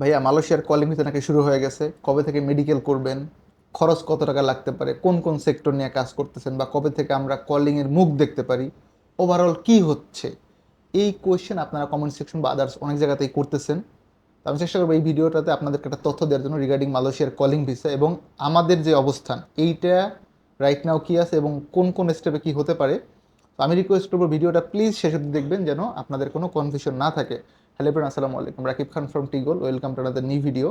ভাইয়া, মালয়েশিয়ার calling visa নাকি শুরু হয়ে গেছে। কবে থেকে মেডিকেল করবেন? খরচ কত টাকা লাগতে পারে? কোন কোন সেক্টর নিয়ে কাজ করতেছেন বা কবে থেকে আমরা কলিংয়ের মুখ দেখতে পারি? ওভারঅল কি হচ্ছে? এই কোয়েশ্চেন আপনারা কমেন্ট সেকশন বা আদার্স অনেক জায়গাতেই করতেছেন। তো আমি চেষ্টা করব এই ভিডিওটাতে আপনাদেরকে একটা তথ্য দেওয়ার জন্য রিগার্ডিং মালয়েশিয়ার কলিং ভিসা এবং আমাদের যে অবস্থান, এইটা রাইট নাও কি আছে এবং কোন কোন স্টেপে কি হতে পারে। তো আমি রিকোয়েস্ট করব ভিডিওটা প্লিজ শেষ দেখবেন যেন আপনাদের কোনো কনফিউশন না থাকে। হ্যালো ফ্রেন্ড আসসালামু আলাইকুম। Rakib Khan from টিগোল welcome to another new video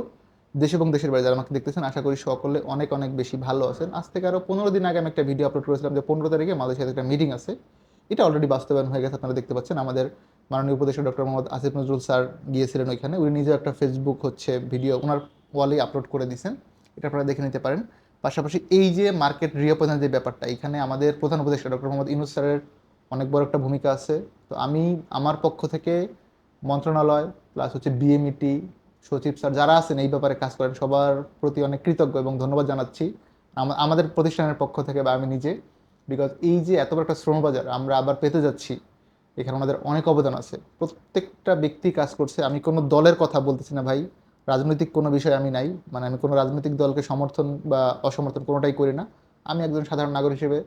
দেশ এবং দেশের বাইরে যারা আমাকে দেখতেছেন, আশা করি সকলে অনেক অনেক বেশি ভালো আছেন। আজ থেকে আরও পনেরো দিন আগে আমি একটা ভিডিও আপলোড করেছিলাম যে পনেরো তারিখে মালয়েশিয়াতে একটা মিটিং আছে। এটা অলরেডি বাস্তবায়ন হয়ে গেছে, আপনারা দেখতে পাচ্ছেন। আমাদের মাননীয় উপদেষ্টা ডক্টর মোহাম্মদ আসিফ নজরুল স্যার গিয়েছিলেন ওইখানে। উনি নিজেও একটা ফেসবুক হচ্ছে ভিডিও ওনার ওয়ালেই আপলোড করে দিয়েছেন। এটা আপনারা দেখে নিতে পারেন। পাশাপাশি এই যে মার্কেট রিওপেনের যে ব্যাপারটা, এখানে আমাদের প্রধান উপদেষ্টা ডক্টর মোহাম্মদ ইনুস স্যারের অনেক বড় একটা ভূমিকা আছে। তো আমি, আমার পক্ষ থেকে মন্ত্রণালয় প্লাস হচ্ছে বিএমইটি সচিব স্যার যারা আছেন এই ব্যাপারে কাজ করেন, সবার প্রতি অনেক কৃতজ্ঞ এবং ধন্যবাদ জানাচ্ছি। আমাদের প্রতিষ্ঠানের পক্ষ থেকে বা আমি নিজে বিকজ এই যে এত বড় একটা শ্রমবাজার, আমরা আবার পেতে যাচ্ছি, এখানে আমাদের অনেক অবদান আছে। প্রত্যেকটা ব্যক্তি কাজ করছে, আমি কোনো দলের কথা বলতেছি না ভাই, রাজনৈতিক কোনো বিষয় আমি নাই মানে আমি কোনো রাজনৈতিক দলকে সমর্থন বা অসমর্থন কোনোটাই করি না, আমি একজন সাধারণ নাগরিক হিসেবে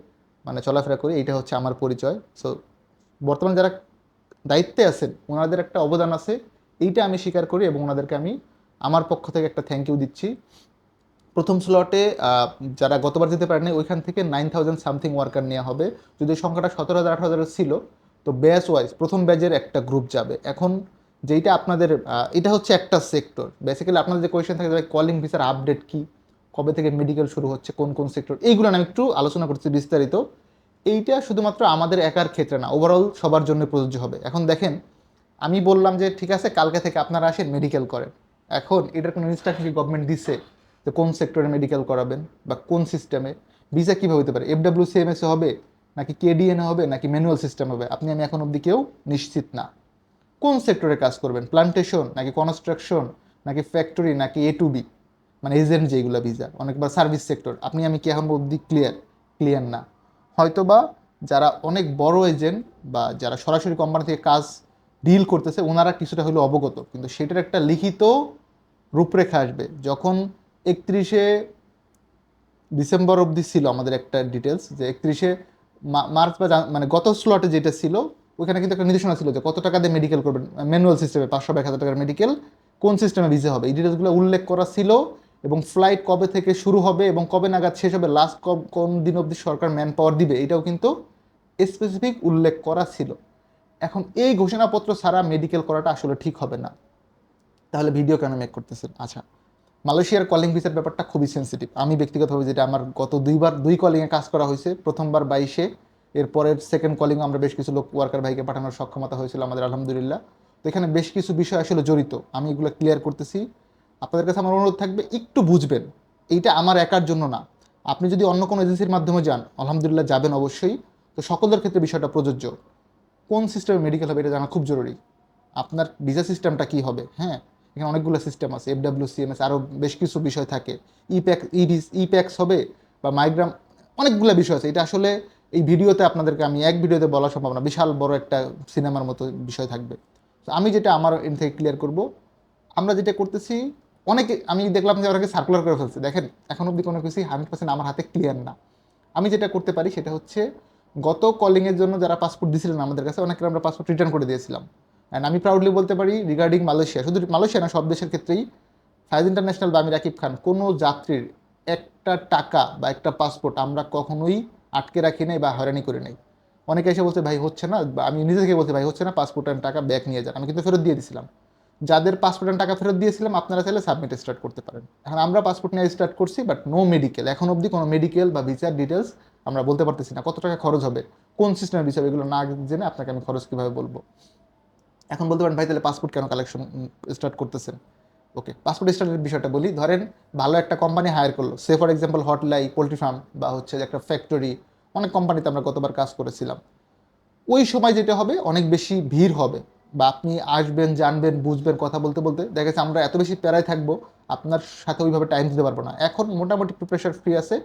মানে চলাফেরা করি, এইটা হচ্ছে আমার পরিচয়। সো বর্তমানে যারা দায়িত্বে আছেন, ওনাদের একটা অবদান আছে, এইটা আমি স্বীকার করি এবং ওনাদেরকে আমি আমার পক্ষ থেকে একটা থ্যাংক ইউ দিচ্ছি। প্রথম স্লটে যারা গতবার যেতে পারেনি, ওইখান থেকে নাইন থাউজেন্ড সামথিং ওয়ার্কার নেওয়া হবে। যদি সংখ্যাটা সতেরো হাজার আঠারো হাজার ছিল, তো ব্যাচ ওয়াইজ প্রথম ব্যাচের একটা গ্রুপ যাবে। এখন যেইটা আপনাদের এটা হচ্ছে একটা সেক্টর বেসিক্যালি আপনাদের যে কোয়েশ্চেন থাকে, যে কলিং ভিসার আপডেট কী, কবে থেকে মেডিকেল শুরু হচ্ছে, কোন কোন সেক্টর এইগুলো আমি একটু আলোচনা করছি বিস্তারিত। এইটা শুধুমাত্র আমাদের একার ক্ষেত্রে না ওভারঅল সবার জন্য প্রযোজ্য হবে। এখন দেখেন, আমি বললাম যে, ঠিক আছে, কালকে থেকে আপনারা আসেন মেডিকেল করেন। এখন এটার কোনো ইনস্ট্রাকশন কি গভর্নমেন্ট দিচ্ছে যে, কোন সেক্টরে মেডিকেল করাবেন বা কোন সিস্টেমে ভিসা কীভাবে হতে পারে? এফডাব্লিউ সিএমএসে হবে? নাকি কেডিএনএ হবে? নাকি ম্যানুয়াল সিস্টেম হবে? আপনি, আমি এখন অবধি কেউ নিশ্চিত না। কোন সেক্টরে কাজ করবেন? প্লান্টেশন নাকি কনস্ট্রাকশন নাকি ফ্যাক্টরি নাকি এ টু বি মানে এজেন্ট যেগুলো ভিসা অনেকবার সার্ভিস সেক্টর আপনি, আমি কি এখন অবধি ক্লিয়ার ক্লিয়ার না। হয়তোবা যারা অনেক বড় এজেন্ট বা যারা সরাসরি কোম্পানি থেকে কাজ ডিল করতেছে ওনারা কিছুটা হলেও অবগত। কিন্তু সেটার একটা লিখিত রূপরেখা আসবে। যখন একত্রিশে ডিসেম্বর অবধি ছিল আমাদের একটা ডিটেলস যে একত্রিশে মার্চ বা মানে গত স্লটে যেটা ছিল ওখানে কিন্তু একটা নির্দেশনা ছিল যে কত টাকা দিয়ে মেডিকেল করবেন ম্যানুয়াল সিস্টেমে পাঁচশো এক হাজার টাকার মেডিকেল কোন সিস্টেমে ভিসা হবে? এই ডিটেলসগুলো উল্লেখ করা ছিল এবং ফ্লাইট কবে থেকে শুরু হবে এবং কবে নাগাদ শেষ হবে লাস্ট কোন দিন অবধি সরকার ম্যান পাওয়ার দিবে, এটাও কিন্তু স্পেসিফিক উল্লেখ করা ছিল। এখন এই ঘোষণাপত্র ছাড়া মেডিকেল করাটা আসলে ঠিক হবে না। তাহলে ভিডিও কেন মেক করতেছেন? আচ্ছা মালয়েশিয়ার কলিং ভিসার ব্যাপারটা খুবই সেন্সিটিভ আমি ব্যক্তিগতভাবে যেটা আমার গত দুইবার, দুই কলিংয়ে কাজ করা হয়েছে। প্রথমবার বাইশে, এরপরের সেকেন্ড কলিং আমরা বেশ কিছু লোক ওয়ার্কার ভাইকে পাঠানোর সক্ষমতা হয়েছিল আমাদের, আলহামদুলিল্লাহ। তো এখানে বেশ কিছু বিষয় আসলে জড়িত। আমি এগুলো ক্লিয়ার করতেছি। আপনাদের কাছে আমার অনুরোধ থাকবে, একটু বুঝবেন। এইটা আমার একার জন্য না। আপনি যদি অন্য কোনো এজেন্সির মাধ্যমে যান, আলহামদুলিল্লাহ যাবেন অবশ্যই। তো সকলের ক্ষেত্রে বিষয়টা প্রযোজ্য। কোন সিস্টেমে মেডিকেল হবে এটা জানা খুব জরুরি। আপনার ভিসা সিস্টেমটা কি হবে? হ্যাঁ এখানে অনেকগুলো সিস্টেম আছে এফডাব্লিউ সিএমএস আরও বেশ কিছু বিষয় থাকে। ইপ্যাক ইডিস ইপ্যাক্স হবে বা মাইগ্রাম অনেকগুলো বিষয় আছে। এটা আসলে এই ভিডিওতে আপনাদেরকে আমি এক ভিডিওতে বলা সম্ভব না। বিশাল বড় একটা সিনেমার মতো বিষয় থাকবে। তো আমি যেটা আমার এন থেকে ক্লিয়ার করব, আমরা যেটা করতেছি অনেকে, আমি দেখলাম যে অনেকে সার্কুলার করে ফেলছে। দেখেন, এখন অবধি কোনো কিছুই হান্ড্রেড পার্সেন্ট আমার হাতে ক্লিয়ার না। আমি যেটা করতে পারি সেটা হচ্ছে, গত কলিংয়ের জন্য যারা পাসপোর্ট দিয়েছিলেন আমাদের কাছে, অনেকের আমরা পাসপোর্ট রিটার্ন করে দিয়েছিলাম। অ্যান্ড আমি প্রাউডলি বলতে পারি রিগার্ডিং মালয়েশিয়া শুধু মালয়েশিয়া না, সব দেশের ক্ষেত্রেই ফাইজ ইন্টারন্যাশনাল বা আমি রাকিব খান কোনো যাত্রীর একটা টাকা বা একটা পাসপোর্ট আমরা কখনোই আটকে রাখি নাই বা হয়রানি করে নাই। অনেকে এসে বলছে, ভাই, হচ্ছে না। আমি নিজে থেকে বলছি, ভাই, হচ্ছে না পাসপোর্ট টাকা ব্যাক নিয়ে যান। আমি কিন্তু ফেরত দিয়ে দিয়েছিলাম যাদের পাসপোর্ট টাকা ফেরত দিয়েছিলাম, আপনারা চাইলে সাবমিট স্টার্ট করতে পারেন। এখন আমরা পাসপোর্ট নিয়ে স্টার্ট করছি বাট নো মেডিকেল এখন অবধি কোনো মেডিকেল বা ভিসার ডিটেলস আমরা বলতে পারতেছি না, কত টাকা খরচ হবে, কোন সিস্টেমের বিষয় এগুলো না জেনে আপনাকে আমি খরচ কীভাবে বলব। এখন বলতে পারেন, ভাই, তাহলে পাসপোর্ট কেন কালেকশন স্টার্ট করতেছেন? ওকে পাসপোর্ট স্টার্টের বিষয়টা বলি। ধরেন, ভালো একটা কোম্পানি হায়ার করল। সে ফর এক্সাম্পল হটলাই পোলট্রি ফার্ম বা হচ্ছে একটা ফ্যাক্টরি অনেক কোম্পানিতে আমরা গতবার কাজ করেছিলাম। ওই সময় যেটা হবে, অনেক বেশি ভিড় হবে। বা আপনি আসবেন, জানবেন, বুঝবেন কথা বলতে বলতে, দেখা গেছে আমরা এত বেশি প্যারায় থাকব, আপনার সাথে ওইভাবে টাইম দিতে পারব না। এখন মোটামুটি প্রিপারেশন ফ্রি আছে।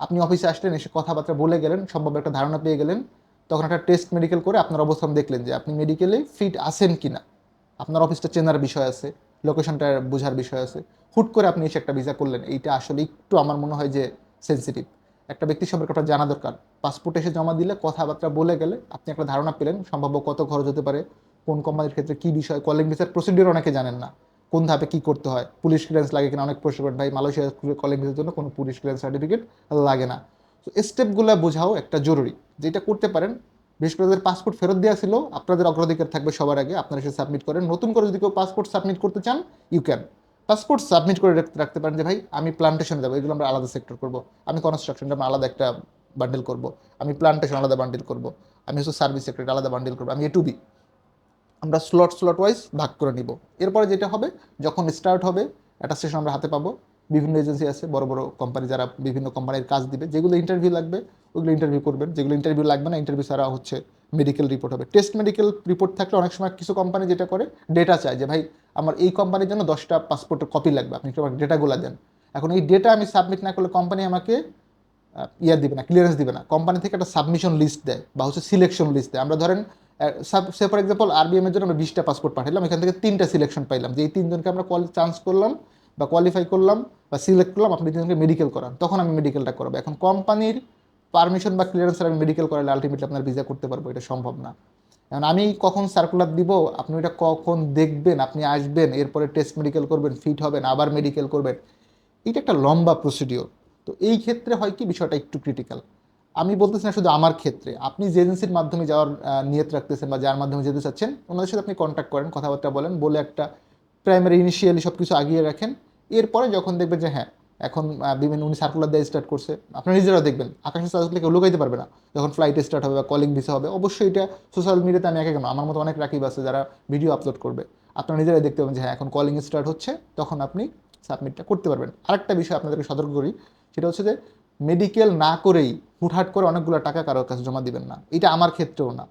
আপনি অফিসে আসলেন, এসে কথাবার্তা বলে গেলেন সম্ভব একটা ধারণা পেয়ে গেলেন, তখন একটা টেস্ট মেডিকেল করে আপনার অবস্থান দেখলেন যে আপনি মেডিকেলে ফিট আছেন কি না আপনার অফিসটা চেনার বিষয় আছে লোকেশনটা বোঝার বিষয় আছে। হুট করে আপনি এসে একটা ভিসা করলেন, এইটা আসলে একটু আমার মনে হয় যে সেন্সিটিভ একটা ব্যক্তি সম্পর্কে আপনার জানা দরকার। পাসপোর্ট এসে জমা দিলে, কথাবার্তা বলে গেলে, আপনি একটা ধারণা পেলেন, সম্ভাব্য কত খরচ হতে পারে কোন কোম্পানির ক্ষেত্রে কি বিষয় কলিং ভিসার প্রসিডিওর অনেকে জানেন না। কোন ধাপে কি করতে হয়, পুলিশ ক্লিয়ারেন্স লাগে কিনা, অনেক প্রশ্ন করেন, ভাই মালয়েশিয়া কলিং ভিসার জন্য কোনো পুলিশ ক্লিয়ারেন্স সার্টিফিকেট লাগে না। তো স্টেপগুলো বোঝাও একটা জরুরি যেটা করতে পারেন, বিশেষ করে যাদের পাসপোর্ট ফেরত দেওয়া ছিল, আপনাদের অগ্রাধিকার থাকবে সবার আগে, আপনারা এসে সাবমিট করেন। নতুন করে যদি কেউ পাসপোর্ট সাবমিট করতে চান ইউ ক্যান পাসপোর্ট সাবমিট করে রাখতে রাখতে পারেন যে, ভাই, আমি প্লান্টেশনে যাব, এগুলো আমরা আলাদা সেক্টর করব। আমি কনস্ট্রাকশনটা আমরা আলাদা একটা বান্ডেল করব। আমি প্লান্টেশন আলাদা বান্ডেল করব। আমি হচ্ছে সার্ভিস সেক্টর আলাদা বান্ডেল করব। আমি এ টু বি আমরা স্লট স্লট ওয়াইজ ভাগ করে নিব। এরপরে যেটা হবে, যখন স্টার্ট হবে, একটা স্টেশন আমরা হাতে পাবো। বিভিন্ন এজেন্সি আছে, বড় বড় কোম্পানি যারা বিভিন্ন কোম্পানির কাজ দিবে। যেগুলো ইন্টারভিউ লাগবে, ওগুলো ইন্টারভিউ করবেন। যেগুলো ইন্টারভিউ লাগবে না ইন্টারভিউ ছাড়া হচ্ছে মেডিকেল রিপোর্ট হবে। টেস্ট মেডিকেল রিপোর্ট থাকলে অনেক সময় কিছু কোম্পানি যেটা করে ডেটা চায় যে, ভাই, আমার এই কোম্পানির জন্য দশটা পাসপোর্টের কপি লাগবে। আপনি একটু আমাকে ডেটাগুলো দেন। এখন এই ডেটা আমি সাবমিট না করলে কোম্পানি আমাকে ইয়া দিবে না ক্লিয়ারেন্স দিবে না। কোম্পানি থেকে একটা সাবমিশন লিস্ট দেয় বা হচ্ছে সিলেকশন লিস্ট দেয়। আমরা ধরেন সে ফর এক্সাম্পল আরবিএমের জন্য আমরা বিশটা পাসপোর্ট পাঠালাম এখান থেকে তিনটা সিলেকশন পাইলাম, যে এই তিনজনকে আমরা কল চান্স করলাম, বা কোয়ালিফাই করলাম, বা সিলেক্ট করলাম, আপনি তিনজনকে মেডিকেল করান, তখন আমি মেডিকেলটা করাবো। এখন কোম্পানির পারমিশন বা ক্লিয়ারেন্স আমি মেডিকেল করালে আলটিমেটলি আপনার ভিসা করতে পারব, এটা সম্ভব না। এখন আমি কখন সার্কুলার দিব, আপনি এটা কখন দেখবেন, আপনি আসবেন, এরপরে টেস্ট মেডিকেল করবেন ফিট হবেন, আবার মেডিকেল করবেন এটা একটা লম্বা প্রসিডিওর তো এই ক্ষেত্রে হয় কি, বিষয়টা একটু ক্রিটিক্যাল আমি বলতেছি না শুধু আমার ক্ষেত্রে, আপনি যে এজেন্সির মাধ্যমে যাওয়ার নিয়ত রাখতেছেন বা যার মাধ্যমে যেতে চাচ্ছেন, ওনাদের সাথে আপনি কন্ট্যাক্ট করেন, কথাবার্তা বলেন, বলে একটা প্রাইমারি ইনিশিয়ালি সব কিছু আগিয়ে রাখেন। এরপরে যখন দেখবেন যে হ্যাঁ এখন বিভিন্ন উনি সার্কুলার দেওয়া স্টার্ট করছে, আপনারা নিজেরা দেখবেন, আকাশের সার্কুলার কেউ লুকাইতে পারবে না। যখন ফ্লাইটে স্টার্ট হবে বা কলিং ভিসা হবে, অবশ্যই এটা সোশ্যাল মিডিয়াতে আমি একে কেন, আমার মতো অনেক রাকিব আছে যারা ভিডিও আপলোড করবে। আপনারা নিজেরাই দেখতে পাবেন যে হ্যাঁ এখন কলিং স্টার্ট হচ্ছে, তখন আপনি সাবমিটটা করতে পারবেন। আরেকটা বিষয় আপনাদেরকে সতর্ক করি, সেটা হচ্ছে যে মেডিকেল না করেই হুটহাট করে অনেকগুলো টাকা কারোর কাছে জমা দিবেন না। এটা আমার ক্ষেত্রেও না।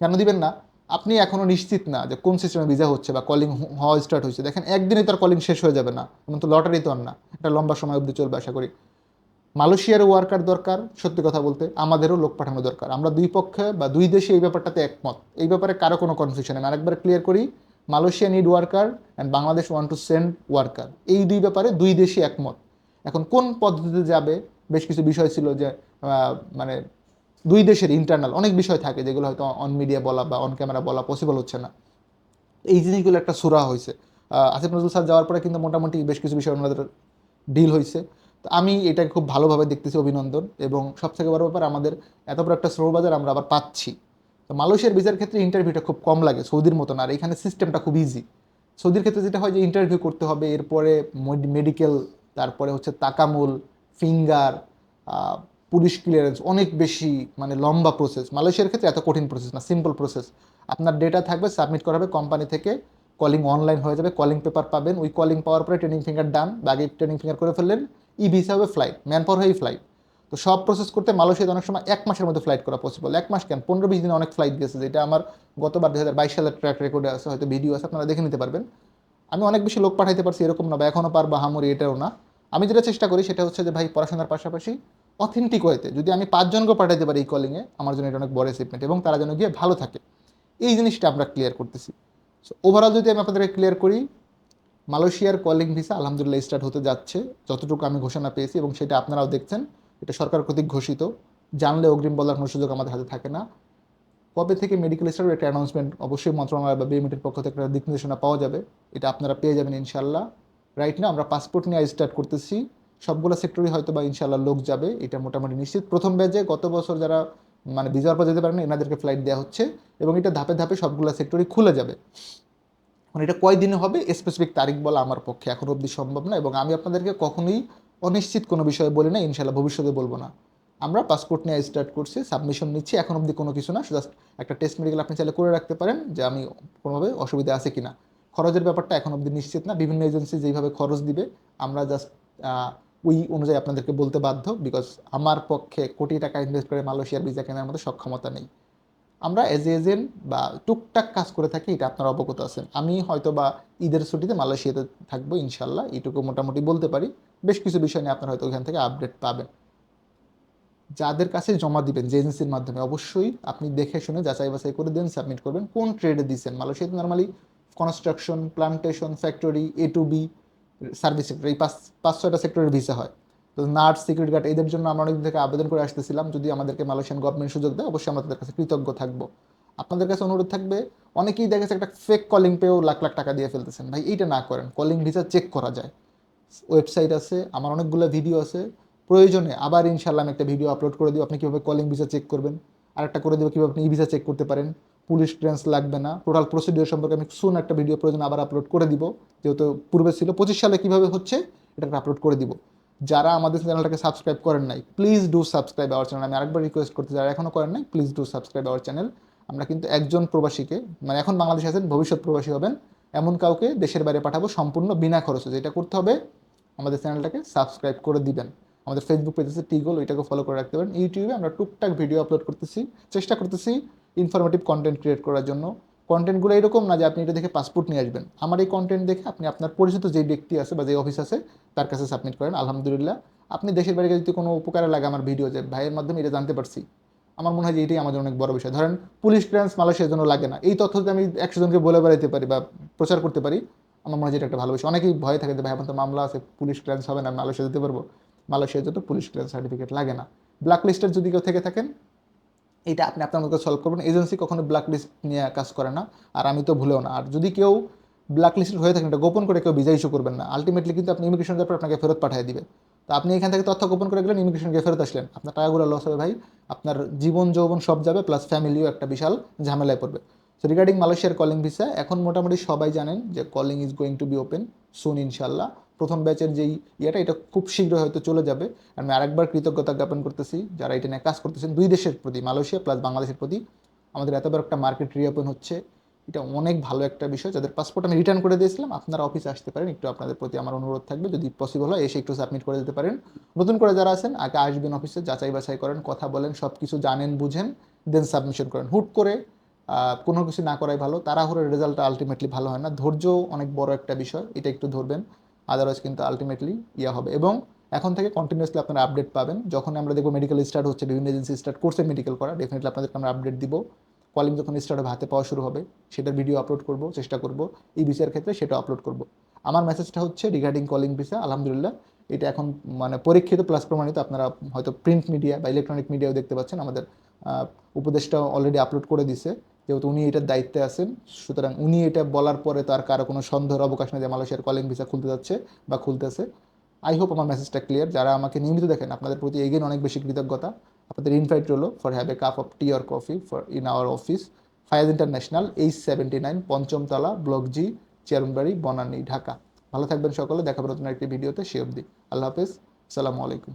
কেন দিবেন না? আপনি এখনও নিশ্চিত না যে কোন সিস্টেমে ভিসা হচ্ছে বা কলিং হওয়া স্টার্ট হচ্ছে দেখেন একদিনে তার কলিং শেষ হয়ে যাবে না। তো লটারি তো আর না। একটা লম্বা সময় অবধি চলবে আশা করি। মালয়েশিয়ার ওয়ার্কার দরকার, সত্যি কথা বলতে। আমাদেরও লোক পাঠানো দরকার। আমরা দুই পক্ষে বা দুই দেশে এই ব্যাপারটাতে একমত। এই ব্যাপারে কারও কোনো কনফিউশন নেই। আরেকবার ক্লিয়ার করি, Malaysia need worker and Bangladesh want to send worker এই দুই ব্যাপারে দুই দেশই একমত। এখন কোন পদ্ধতিতে যাবে? বেশ কিছু বিষয় ছিল যে মানে দুই দেশের ইন্টারনাল অনেক বিষয় থাকে যেগুলো হয়তো অন মিডিয়া বলা বা অন ক্যামেরা বলা পসিবল হচ্ছে না। এই জিনিসগুলো একটা সুরা হয়েছে। আসিফ নজরুল স্যার যাওয়ার পরে কিন্তু মোটামুটি বেশ কিছু বিষয় ওনাদের ডিল হয়েছে। তো আমি এটাকে খুব ভালোভাবে দেখতেছি অভিনন্দন এবং সবথেকে বড় ব্যাপার আমাদের এত বড় একটা শ্রম বাজার আমরা আবার পাচ্ছি। তো মালয়েশিয়ার ভিসার ক্ষেত্রে ইন্টারভিউটা খুব কম লাগে সৌদির মতো না আর এখানে সিস্টেমটা খুব ইজি সৌদির ক্ষেত্রে যেটা হয় যে ইন্টারভিউ করতে হবে, এরপরে মেডিকেল তারপরে হচ্ছে তাকামুল ফিঙ্গার পুলিশ ক্লিয়ারেন্স অনেক বেশি মানে লম্বা প্রসেস মালয়েশিয়ার ক্ষেত্রে এত কঠিন প্রসেস না সিম্পল প্রসেস আপনার ডেটা থাকবে সাবমিট করা হবে কোম্পানি থেকে কলিং অনলাইন হয়ে যাবে কলিং পেপার পাবেন। ওই কলিং পাওয়ার পরে ট্রেনিং ফিঙ্গার ডান বাকি ট্রেনিং ফিঙ্গার করে ফেললেন। ই ভিসা হবে ফ্লাইট ম্যান পাওয়ার হয়েই ফ্লাইট তো সব প্রসেস করতে মালয়েশিয়াতে অনেক সময় এক মাসের মধ্যে ফ্লাইট করা পসিবল এক মাস কেন? পনেরো বিশ দিনে অনেক ফ্লাইট গেছে, যেটা আমার গতবার দু হাজার বাইশ সালের ট্র্যাক রেকর্ডে আছে, হয়তো ভিডিও আছে, আপনারা দেখে নিতে পারবেন। আমি অনেক বেশি লোক পাঠাইতে পারছি, এরকম না বা এখনও পারব হামরি, এটাও না। আমি যেটা চেষ্টা করি সেটা হচ্ছে যে, ভাই, পড়াশোনার পাশাপাশি অথেন্টিক ওয়েতে যদি আমি পাঁচজনকে পাঠাতে পারি এই কলিংয়ে আমার জন্য এটা অনেক বড় অ্যাচিভমেন্ট এবং তারা যেন গিয়ে ভালো থাকে। এই জিনিসটা আমরা ক্লিয়ার করতেছি। সো ওভারঅল যদি আমি আপনাদেরকে ক্লিয়ার করি, মালয়েশিয়ার কলিং ভিসা আলহামদুলিল্লাহ স্টার্ট হতে যাচ্ছে। যতটুকু আমি ঘোষণা পেয়েছি এবং সেটা আপনারাও দেখছেন, এটা সরকার কর্তৃক ঘোষিত। জানলে অগ্রিম বলার কোনো সুযোগ আমাদের হাতে থাকে না। কবে থেকে মেডিকেল স্টাফের একটা অ্যানাউন্সমেন্ট অবশ্যই মন্ত্রণালয় বা বিএমএটির পক্ষ থেকে একটা দিক নির্দেশনা পাওয়া যাবে, এটা আপনারা পেয়ে যাবেন ইনশাল্লাহ রাইট না আমরা পাসপোর্ট নিয়ে স্টার্ট করতেছি। সবগুলো সেক্টরই হয়তো বা ইনশাল্লাহ লোক যাবে, এটা মোটামুটি নিশ্চিত। প্রথম ব্যাচে গত বছর যারা মানে বিজার পর যেতে পারে না এনাদেরকে ফ্লাইট দেওয়া হচ্ছে এবং এটা ধাপে ধাপে সবগুলো সেক্টরই খুলে যাবে। মানে এটা কয় দিনে হবে স্পেসিফিক তারিখ বলা আমার পক্ষে এখন অবধি সম্ভব না এবং আমি আপনাদেরকে কখনোই অনিশ্চিত কোনো বিষয়ে বলি না ইনশাল্লাহ ভবিষ্যতে বলব না। আমরা পাসপোর্ট নিয়ে স্টার্ট করছি সাবমিশন নিচ্ছি, এখন অবধি কোনো কিছু না জাস্ট একটা টেস্ট মেডিকেল আপনি চাইলে করে রাখতে পারেন যে আমি কোনোভাবে অসুবিধা আছে কিনা। খরচের ব্যাপারটা এখন অবধি নিশ্চিত না। বিভিন্ন এজেন্সি যেইভাবে খরচ দিবে, আমরা জাস্ট ওই অনুযায়ী আপনাদেরকে বলতে বাধ্য বিকজ আমার পক্ষে কোটি টাকা ইনভেস্ট করে মালয়েশিয়ার ভিসা কেনার মতো সক্ষমতা নেই। আমরা এজ এজেন্ট বা টুকটাক কাজ করে থাকি, এটা আপনারা অবগত আছেন। আমি হয়তো বা ঈদের ছুটিতে মালয়েশিয়াতে থাকব, ইনশাল্লাহ এইটুকু মোটামুটি বলতে পারি। বেশ কিছু বিষয় নিয়ে আপনারা হয়তো ওইখান থেকে আপডেট পাবেন। যাদের কাছে জমা দিবেন, যে এজেন্সির মাধ্যমে, অবশ্যই আপনি দেখে শুনে যাচাই বাছাই করে দেন সাবমিট করবেন। কোন ট্রেডে দিচ্ছেন মালয়েশিয়াতে normally construction plantation factory A to B service sector এই পাঁচ পাঁচ ছয়টা সেক্টরের ভিসা হয়। তো নার্স সিকিউরিটি গার্ড এদের জন্য আমরা অনেকদিন থেকে আবেদন করে আসতেছিলাম, যদি আমাদেরকে মালয়েশিয়ান গভর্নমেন্ট সুযোগ দেয়, অবশ্যই আমরা তাদের কাছে কৃতজ্ঞ থাকব। আপনাদের কাছে অনুরোধ থাকবে, অনেকেই দেখেছে একটা ফেক কলিং পেয়েও লাখ লাখ টাকা দিয়ে ফেলতেছেন। ভাই, এইটা না করেন কলিং ভিসা চেক করা যায়। ওয়েবসাইট আছে, আমার অনেকগুলো ভিডিও আছে, প্রয়োজনে আবার ইনশাল্লাহ আমি একটা ভিডিও আপলোড করে দিব। আপনি কীভাবে কলিং ভিসা চেক করবেন? আরেকটা করে দেবো, কীভাবে আপনি ই ভিসা চেক করতে পারেন? পুলিশ ক্লিয়ারেন্স লাগবে না। টোটাল প্রসিডিওর সম্পর্কে আমি সুন একটা ভিডিও প্রয়োজন আবার আপলোড করে দিব। যেহেতু পূর্বে ছিল, পঁচিশ সালে কীভাবে হচ্ছে এটা আপলোড করে দিব। যারা আমাদের চ্যানেলটাকে সাবস্ক্রাইব করেন নাই please do subscribe our channel আমি আরেকবার রিকোয়েস্ট করতে যারা এখনও করেন নাই please do subscribe our channel আমরা কিন্তু একজন প্রবাসীকে মানে এখন বাংলাদেশে আছেন, ভবিষ্যৎ প্রবাসী হবেন, এমন কাউকে দেশের বাইরে পাঠাবো সম্পূর্ণ বিনা খরচে। যেটা করতে হবে, আমাদের চ্যানেলটাকে সাবস্ক্রাইব করে দিবেন। আমাদের ফেসবুক পেজ আছে টিগোল ওইটাকে ফলো করে রাখতে পারেন। ইউটিউবে আমরা টুকটাক ভিডিও আপলোড করতেছি, চেষ্টা করতেছি ইনফরমেটিভ কন্টেন্ট ক্রিয়েট করার জন্য। কন্টেন্টগুলো এরকম না যে আপনি এটা দেখে পাসপোর্ট নিয়ে আসবেন। আমার এই কন্টেন্ট দেখে আপনি আপনার পরিচিত যে ব্যক্তি আছে বা যে অফিস আছে, তার কাছে সাবমিট করেন, আলহামদুলিল্লাহ। আপনি দেশের বাইরে যদি কোনো উপকারে লাগে আমার ভিডিও যে, ভাইয়ের মাধ্যমে এটা জানতে পারছি। আমার মনে হয় যে এটাই আমাদের অনেক বড় বিষয়। ধরেন পুলিশ ক্লিয়ারেন্স মালয়েশিয়ার জন্য লাগে না। এই তথ্য যদি আমি একশো জনকে বলে বেড়াইতে পারি বা প্রচার করতে পারি, আমার মনে হয় যে এটা একটা ভালো বিষয়। অনেকেই ভয় থাকে যে, ভাই, আমার তো মামলা আছে পুলিশ ক্লিয়ারেন্স হবে না মালয়েশিয়া যেতে পারব। মালয়েশিয়ার জন্য পুলিশ ক্লিয়ারেন্স সার্টিফিকেট লাগে না। ব্ল্যাক লিস্টের যদি কেউ থেকে থাকেন এটা আপনি আপনার মতো সলভ করবেন। এজেন্সি কখনো ব্ল্যাক লিস্ট নিয়ে কাজ করে না, আর আমি তো ভুলেও না। আর যদি কেউ ব্ল্যাক লিস্টেড হয়ে থাকেন এটা গোপন করে কেউ বিজয় ইস্যু করবেন না। আলটিমেটলি কিন্তু আপনি ইমিগ্রেশন যাওয়ার পর আপনাকে ফেরত পাঠিয়ে দিবে। তো আপনি এখান থেকে তথ্য গোপন করে গেলেন ইমিগ্রেশন গিয়ে ফেরত আসলেন। আপনার টাকাগুলো লস হবে ভাই। আপনার জীবন, যৌবন সব যাবে প্লাস ফ্যামিলিও একটা বিশাল ঝামেলায় পড়বে। সো রিগার্ডিং মালয়েশিয়ার কলিং ভিসা এখন মোটামুটি সবাই জানেন যে calling is going to be open soon ইনশাল্লাহ প্রথম ব্যাচের যেই ইয়েটা, এটা খুব শীঘ্র হয়তো চলে যাবে। আমি আরেকবার কৃতজ্ঞতা জ্ঞাপন করতেছি, যারা এটা নিয়ে কাজ করতেছেন দুই দেশের প্রতি, মালয়েশিয়া প্লাস বাংলাদেশের প্রতি। আমাদের এত বড় একটা মার্কেট রিওপেন হচ্ছে, এটা অনেক ভালো একটা বিষয়। যাদের পাসপোর্ট আমি রিটার্ন করে দিয়েছিলাম, আপনারা অফিসে আসতে পারেন, একটু আপনাদের প্রতি আমার অনুরোধ থাকবে। যদি পসিবল হয়, এসে একটু সাবমিট করে দিতে পারেন। নতুন করে যারা আছেন, আগে আসবেন অফিসে যাচাই বাছাই করেন, কথা বলেন সব কিছু জানেন, বুঝেন দেন সাবমিশন করেন। হুট করে কোনো কিছু না করাই ভালো। তাড়াহুড়োর রেজাল্টটা আলটিমেটলি ভালো হয় না। ধৈর্য অনেক বড় একটা বিষয়, এটা একটু ধরবেন। আদারওয়াইজ কিন্তু আলটিমেটলি ইয়ে হবে। এবং এখন থেকে কন্টিনিউসলি আপনারা আপডেট পাবেন। যখন আমরা দেখব মেডিকেল স্টার্ট হচ্ছে, বিভিন্ন এজেন্সি স্টার্ট করছে মেডিকেল করা ডেফিনেটলি আপনাদেরকে আমরা আপডেট দিব। কলিং যখন স্টার্ট হাতে পাওয়া শুরু হবে, সেটার ভিডিও আপলোড করব, চেষ্টা করব। এই ভিসার ক্ষেত্রে সেটা আপলোড করব। আমার মেসেজটা হচ্ছে রিগার্ডিং কলিং ভিসা আলহামদুলিল্লাহ। এটা এখন মানে পরীক্ষিত প্লাস প্রমাণিত। আপনারা হয়তো প্রিন্ট মিডিয়া বা ইলেকট্রনিক মিডিয়াও দেখতে পাচ্ছেন। আমাদের উপদেশটা অলরেডি আপলোড করে দিছে। যেহেতু উনি এটার দায়িত্বে আছেন, সুতরাং উনি এটা বলার পরে তার কারও কোনো সন্দেহের অবকাশ নেই যে মালয়েশিয়ার কলিং ভিসা খুলতে যাচ্ছে বা খুলতেছে। আই হোপ আমার মেসেজটা ক্লিয়ার যারা আমাকে নিয়মিত দেখেন, আপনাদের প্রতি এগেন অনেক বেশি কৃতজ্ঞতা। আপনাদের ইনভাইট রইল for have a cup of tea or coffee for in our office Fayaz international H seventy nine পঞ্চমতলা block G Chairmanbari Banani Dhaka ভালো থাকবেন সকলে দেখাবেন নতুন একটি ভিডিওতে সে অবধি। আল্লাহ হাফেজ। আসসালামু আলাইকুম।